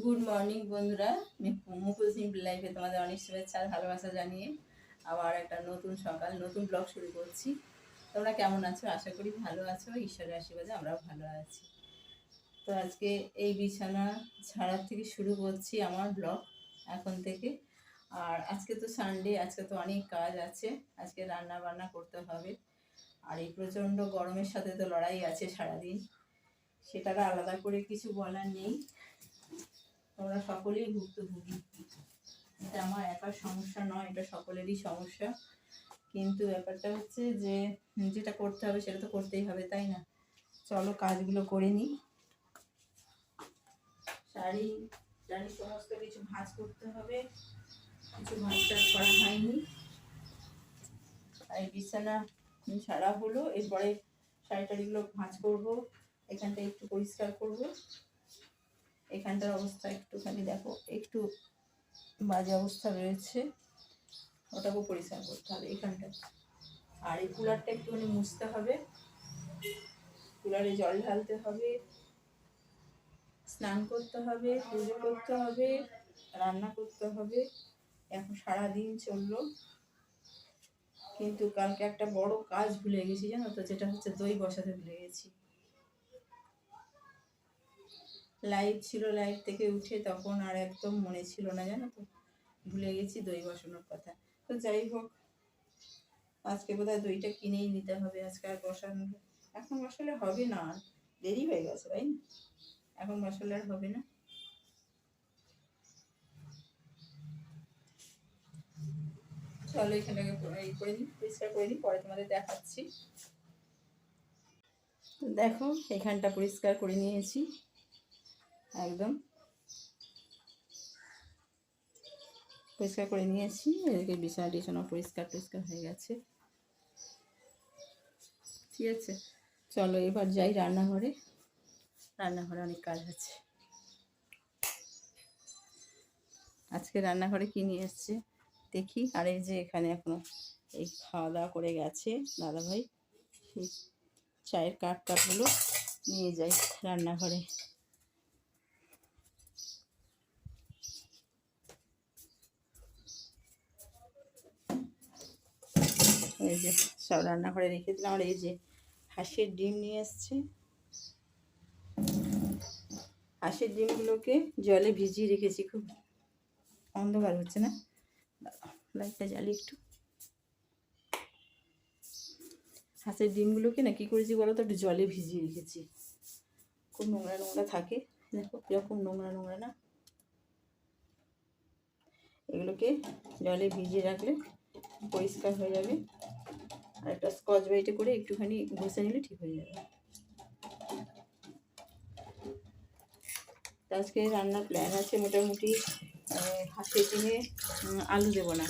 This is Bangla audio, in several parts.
গুড মর্নিং বন্ধুরা। মুকুল সিম্পল লাইফে তোমাদের অনেক শুভেচ্ছা ভালোবাসা জানিয়ে আবার একটা নতুন সকাল, নতুন ব্লগ শুরু করছি। তোমরা কেমন আছো? আশা করি ভালো আছো। ঈশ্বরের আশীর্বাদে আমরাও ভালো আছি। তো আজকে এই বিছানা ছাড়ার থেকে শুরু করছি আমার ব্লগ এখন থেকে। আর আজকে তো সানডে আজকে তো অনেক কাজ আছে। আজকে রান্না বান্না করতে হবে। আর এই প্রচণ্ড গরমের সাথে তো লড়াই আছে সারাদিন। সেটার আলাদা করে কিছু বলার নেই। তোমরা সকলেই ভুক্তভোগী। এটা আমার একার সমস্যা নয়, এটা সকলেরই সমস্যা। কিন্তু ব্যাপারটা হচ্ছে যে, যেটা করতে হবে সেটা তো করতেই হবে, তাই না? চলো কাজগুলো করে নিই। শাড়ি শাড়ি সমস্ত কিছু ভাঁজ করতে হবে। কিছু ভাঁজ টাজ করা হয়নি। আর বিছানা ছাড়া হলো। এরপরে শাড়ি টাড়িগুলো ভাঁজ করব। এখানটা একটু পরিষ্কার করব। এখানটার অবস্থা একটুখানি দেখো, একটু বাজে অবস্থা রয়েছে। ওটাকেও পরিষ্কার করতে হবে এখানটা। আর এই কুলারটা একটুখানি মুছতে হবে। কুলারে জল ঢালতে হবে। স্নান করতে হবে, পুজো করতে হবে, রান্না করতে হবে। এখন সারাদিন চলল। কিন্তু কালকে একটা বড় কাজ ভুলে গেছি জানো তো, যেটা হচ্ছে দই বসাতে ভুলে গেছি। লাইভ ছিল লাইভ থেকে উঠে তখন আর একদম মনে ছিল না, জানো তো? ভুলে গেছি দই বসানোর কথা। তো যাই হোক, আজকে বোধহয় দইটা কিনেই নিতে হবে, আজকে আর বসানো এখন বসালে হবে না দেরি হয়ে গেছে, তাই না? এখন বসালে আর হবে না। চলো এখানটাকে এই করে নিই, পরিষ্কার করে নিই, পরে তোমাদের দেখাচ্ছি। দেখো, এখানটা পরিষ্কার করে নিয়েছি। একদম। পরিষ্কার করে নিয়েছি। এদিকে বিছানা টিছানা পরিষ্কার টরিষ্কার হয়ে গেছে। ঠিক আছে, চলো এবার যাই রান্নাঘরে। রান্নাঘরে অনেক কাজ আছে। আজকে রান্নাঘরে কি নিয়ে এসছে? দেখি। আর এই যে এখানে এখনও এই খাওয়া দাওয়া করে গেছে দাদাভাই। সেই চায়ের কাপ কাপগুলো নিয়ে যাই রান্নাঘরে। এই যে সব রান্না করে রেখে দিলাম। আর এই যে হাঁসের ডিম নিয়ে এসছে। হাঁসের ডিমগুলোকে জলে ভিজিয়ে রেখেছি। খুব অন্ধকার হচ্ছে না? লাইটটা জ্বালি একটু। হাঁসের ডিমগুলোকে না কী করেছি বলো তো? একটু জলে ভিজিয়ে রেখেছি। খুব নোংরা নোংরা থাকে। দেখো, কীরকম নোংরা নোংরা না? এগুলোকে জলে ভিজিয়ে রাখলে পরিষ্কার হয়ে যাবে। আর একটা স্কচ ব্রাইটে করে একটুখানি ঘষে নিলে ঠিক হয়ে যাবে। আজকে রান্নার প্ল্যান আছে মোটামুটি হাতের দিনে আলু দেবো না।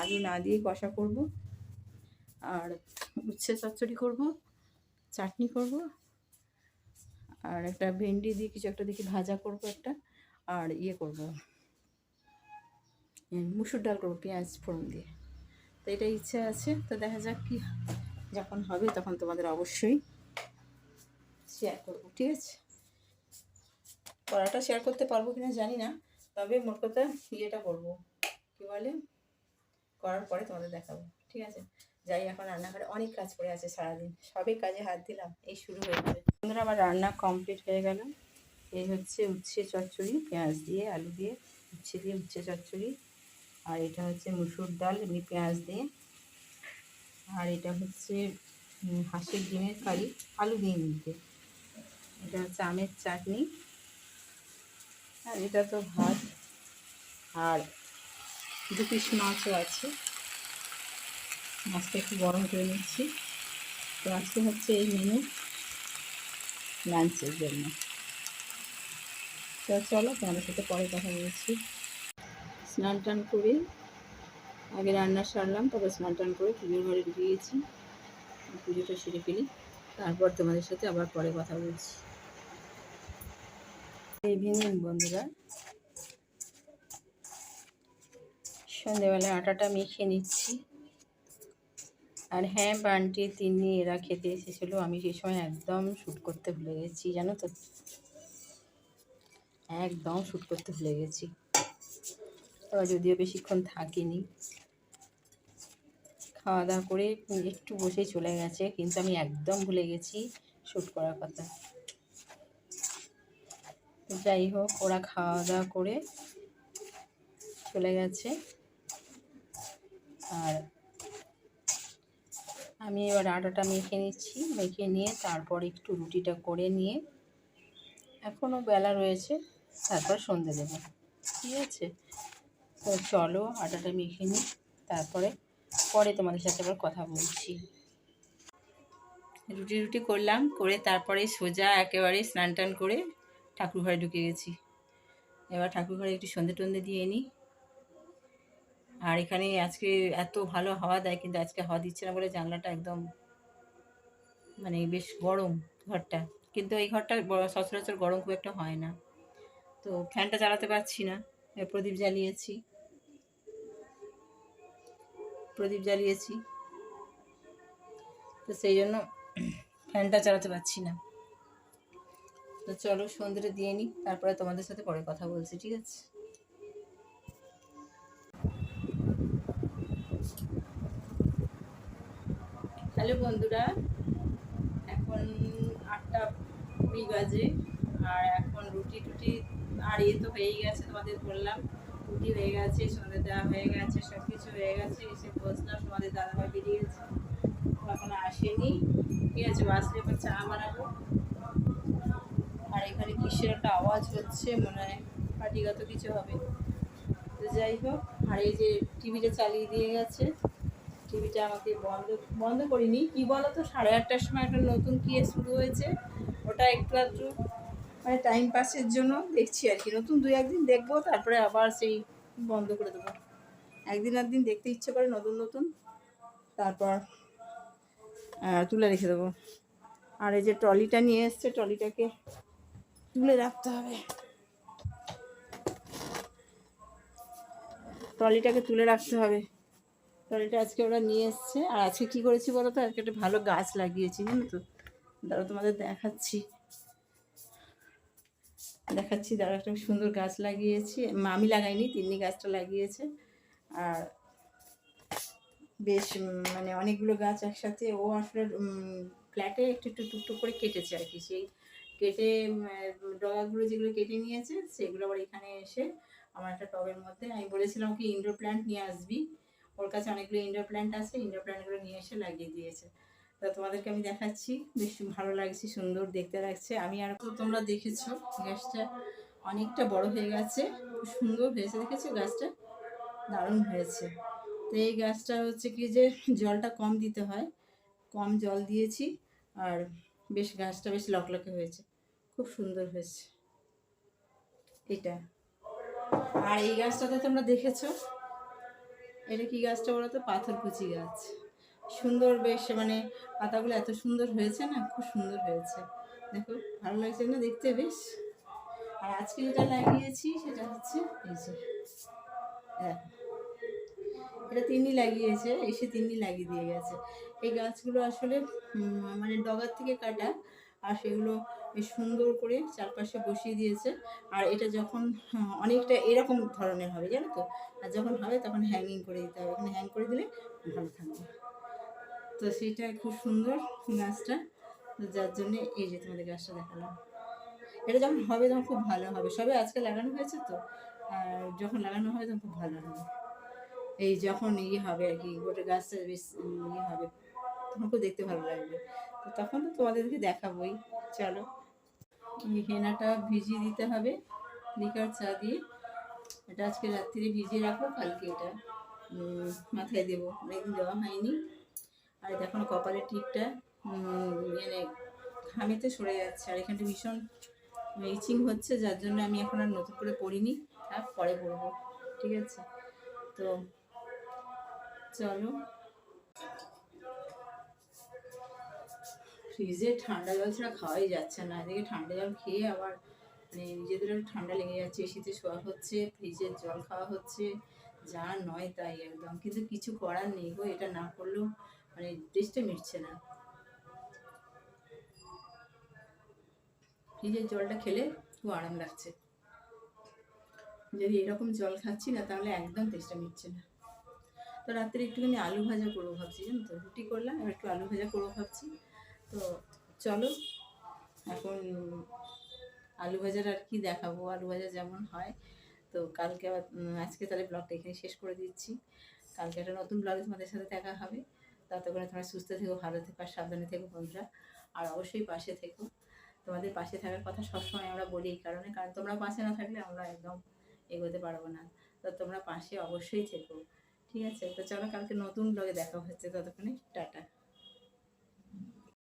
আলু না দিয়ে কষা করব, আর উচ্ছে চচ্চড়ি করব, চাটনি করব, আর একটা ভেন্ডি দিয়ে কিছু একটা দেখি ভাজা করব একটা, আর ইয়ে করব মুসুর ডাল করব পেঁয়াজ ফোড়ন দিয়ে। এটা ইচ্ছে আছে, তো দেখা যাক কি যখন হবে তখন তোমাদের অবশ্যই শেয়ার করব, ঠিক আছে? পড়াটা শেয়ার করতে পারব কিনা জানি না, তবে মোট কথা ইয়েটা করব। কী বলে? করার পরে তোমাদের দেখাবো, ঠিক আছে? যাই, এখন রান্নাঘরে অনেক কাজ করে আছে সারাদিন সবই কাজে হাত দিলাম, এই শুরু হয়ে যাবে বন্ধুরা, আমার রান্না কমপ্লিট হয়ে গেল। এই হচ্ছে উচ্ছে চচ্চড়ি, পেঁয়াজ দিয়ে, আলু দিয়ে, উচ্ছে দিয়ে উচ্ছে চচ্চড়ি। আর এটা হচ্ছে মুসুর ডাল এমনি পেঁয়াজ দিয়ে। আর এটা হচ্ছে হাঁসের ডিমের কারি, আলু দিয়ে নিতে। এটা হচ্ছে আমের চাটনি। আর এটা তো ভাত। আর দু পিস মাছও আছে। মাছটা একটু গরম করে নিচ্ছি। তো আজকে হচ্ছে এই মেনু লাঞ্চের জন্য। তো চলো তোমাদের সাথে পরে কথা বলছি। স্নান টান করে আগে রান্না সারলাম, তারপর স্নান টান করে পুজোর ঘরে গেছি। পুজোটা সেরে ফেলি, তারপর তোমাদের সাথে আবার পরে কথা বলছি। ইভিনিং বন্ধুরা। সন্ধেবেলায় আটাটা মেখে নিচ্ছি। আর হ্যাঁ বান্টি তিনি এরা খেতে এসেছিল। আমি সেই সময় একদম শ্যুট করতে ভুলে গেছি, জানো তো? একদম শ্যুট করতে ভুলে গেছি। তবে যদিও বেশিক্ষণ থাকিনি। খাওয়া দাওয়া করে একটু বসে চলে গেছে, কিন্তু আমি একদম ভুলে গেছি শ্যুট করার কথা। যাই হোক, ওরা খাওয়া দাওয়া করে চলে গেছে। আর আমি এবার আটাটা মেখে নিচ্ছি, মেখে নিয়ে তারপর একটু রুটিটা করে নিয়ে এখনও বেলা রয়েছে, তারপর সন্ধে দেবো। ঠিক আছে? তো চলো আটাটা মেখে নিই, তারপরে পরে তোমাদের সাথে আবার কথা বলছি। রুটি রুটি করলাম, করে তারপরে সোজা একেবারে স্নান টান করে ঠাকুর ঘরে ঢুকে গেছি। এবার ঠাকুর ঘরে একটু সন্ধে টন্ধে দিয়ে নিই। আর এখানে আজকে এত ভালো হাওয়া দেয়, কিন্তু আজকে হাওয়া দিচ্ছে না বলে জানলাটা একদম মানে বেশ গরম ঘরটা। কিন্তু এই ঘরটা সচরাচর গরম খুব একটা হয় না। তো ফ্যানটা চালাতে পারছি না প্রদীপ জ্বালিয়েছি। প্রদীপ জ্বালিয়েছি। তো সেই জন্য ফ্যানটা চালাতে পারছি না। তো চলো সন্ধ্যেটা দিয়ে নিই, তারপরে তোমাদের সাথে পরে কথা বলছি, ঠিক আছে? হ্যালো বন্ধুরা, এখন আটটা কুড়ি বাজে, আর এখন রুটি টুটি আর এ তো হয়েই গেছে তোমাদের বললাম। রুটি হয়ে গেছে সন্ধ্যে দেওয়া হয়ে গেছে সব কিছু হয়ে গেছে, এসে বসলাম তোমাদের দাদাভাই বেরিয়েছে ও এখন আসেনি। ঠিক আছে বাসলে এবার চা বানাবো। আর এখানে কিসের একটা আওয়াজ হচ্ছে, মনে হয় পার্টিগত কিছু হবে। তো যাই হোক, আর এই যে টিভিটা চালিয়ে দিয়ে গেছে, টিভিটা আমাকে বন্ধ বন্ধ করিনি। কি বলো তো সাড়ে আটটার সময় একটা নতুন কি শুরু হয়েছে, ওটা একটু আধটু মানে টাইম পাসের জন্য দেখছি আর কি। নতুন দুই একদিন দেখব, তারপরে আবার সেই বন্ধ করে দেবো। একদিন একদিন দেখতে ইচ্ছে করে নতুন নতুন। তারপর তুলে রেখে দেবো। আর এই যে ট্রলিটা নিয়ে এসছে, ট্রলিটাকে তুলে রাখতে হবে। ট্রলিটাকে তুলে রাখতে হবে। ট্রলিটা আজকে ওরা নিয়ে এসছে। আর আজকে কী করেছি বলো তো? আজকে একটা ভালো গাছ লাগিয়েছি, জানো তো? দাঁড়া তোমাদের দেখাচ্ছি। দেখাচ্ছি দাঁড়া একটা সুন্দর গাছ লাগিয়েছি। আমি লাগাইনি, তিন্নি গাছটা লাগিয়েছে। আর বেশ মানে অনেকগুলো গাছ একসাথে। ও আসলে ফ্ল্যাটে একটু একটু টুকটুক করে কেটেছে আর কি। সেই কেটে ডগাগুলো যেগুলো কেটে নিয়েছে, সেগুলো আবার এখানে এসে আমার একটা টবের মধ্যে, আমি বলেছিলাম কি ইনডোর প্ল্যান্ট নিয়ে আসবি। ওর কাছে অনেকগুলো ইনডোর প্ল্যান্ট আছে ইনডোর প্ল্যান্টগুলো নিয়ে এসে লাগিয়ে দিয়েছে। তা তোমাদেরকে আমি দেখাচ্ছি। বেশ ভালো লাগছে, সুন্দর দেখতে লাগছে। আমি আর তোমরা দেখেছ গাছটা অনেকটা বড় হয়ে গেছে, সুন্দর হয়েছে, দেখেছ গাছটা? দারুণ হয়েছে। তো এই গাছটা হচ্ছে কি যে জলটা কম দিতে হয়, কম জল দিয়েছি আর বেশ গাছটা বেশ লকলকে হয়েছে, খুব সুন্দর হয়েছে। এটা। আর এই গাছটাতে তোমরা দেখেছ? এটা কি গাছটা বলো তো পাথরকুচি গাছ। সুন্দর বেশ মানে পাতাগুলো এত সুন্দর হয়েছে না খুব সুন্দর হয়েছে। দেখো ভালো লাগছে না দেখতে বেশ? আর আজকে যেটা লাগিয়েছি সেটা হচ্ছে এই যে দেখো এটা তিন্নি লাগিয়েছে এসে তিন্নি লাগিয়ে দিয়ে গেছে। এই গাছগুলো আসলে মানে ডগার থেকে কাটা আর সেগুলো সুন্দর করে চারপাশে বসিয়ে দিয়েছে। আর এটা যখন হ্যাঁ, অনেকটা এরকম ধরনের হবে জানো তো? আর যখন হবে তখন হ্যাঙ্গিং করে দিতে হবে। এখানে হ্যাং করে দিলে ভালো থাকবে। তো সেটা খুব সুন্দর গাছটা তো যার জন্য এই যে তোমাদের গাছটা দেখালাম। এটা যখন হবে তখন খুব ভালো হবে। সবে আজকে লাগানো হয়েছে তো। আর যখন লাগানো হবে তখন খুব ভালো হবে। এই যখন ইয়ে হবে আর কি, গোটা গাছটা বেশ ইয়ে হবে, তখন খুব দেখতে ভালো লাগবে। তো তখন তো তোমাদেরকে দেখাবোই। চলো হেনাটা ভিজিয়ে দিতে হবে, লিকার চা দিয়ে। এটা আজকে রাত্রিরে ভিজিয়ে রাখব, কালকে এটা মাথায় দেবো। অনেকদিন দেওয়া হয়নি। আর দেখো না কপালের টিপটা মানে ঘামেতে সরে যাচ্ছে। আর এখানটা ভীষণ ইচিং হচ্ছে, যার জন্য আমি এখন আর নতুন করে পড়িনি থাক পরে পড়ব ঠিক আছে? তো চলো। ফ্রিজে ঠান্ডা জল ছাড়া খাওয়াই যাচ্ছে না। এদিকে ঠান্ডা জল খেয়ে আবার মানে নিজেদেরও ঠান্ডা লেগে যাচ্ছে শীতে শোয়া হচ্ছে ফ্রিজের জল খাওয়া হচ্ছে, যা নয় তাই একদম। কিন্তু কিছু করার নেই গো, এটা না করলেও মানে টেস্টে মিটছে না। ফ্রিজের জলটা খেলে খুব আরাম লাগছে। যদি এরকম জল খাচ্ছি না, তাহলে একদম তেষ্টা মিটছে না। তো রাত্রে একটুখানি আলু ভাজা করব ভাবছি, জানো তো? রুটি করলাম, এবার একটু আলু ভাজা করব ভাবছি। তো চলো, এখন আলু ভাজার আর কি দেখাবো? আলু ভাজা যেমন হয়। তো কালকে আবার আজকে তাহলে ব্লগটা এখানে শেষ করে দিচ্ছি। কালকে একটা নতুন ব্লগে তোমাদের সাথে দেখা হবে। ততক্ষণে তোমরা সুস্থ থেকো, ভালো থেকো, আর সাবধানে থেকো বন্ধুরা। আর অবশ্যই পাশে থেকো। তোমাদের পাশে থাকার কথা সবসময় আমরা বলি এই কারণে, কারণ তোমরা পাশে না থাকলে আমরা একদম এগোতে পারব না। তো তোমরা পাশে অবশ্যই থেকো। ঠিক আছে? তো চলো কালকে নতুন ব্লগে দেখা হচ্ছে ততক্ষণে। টাটা।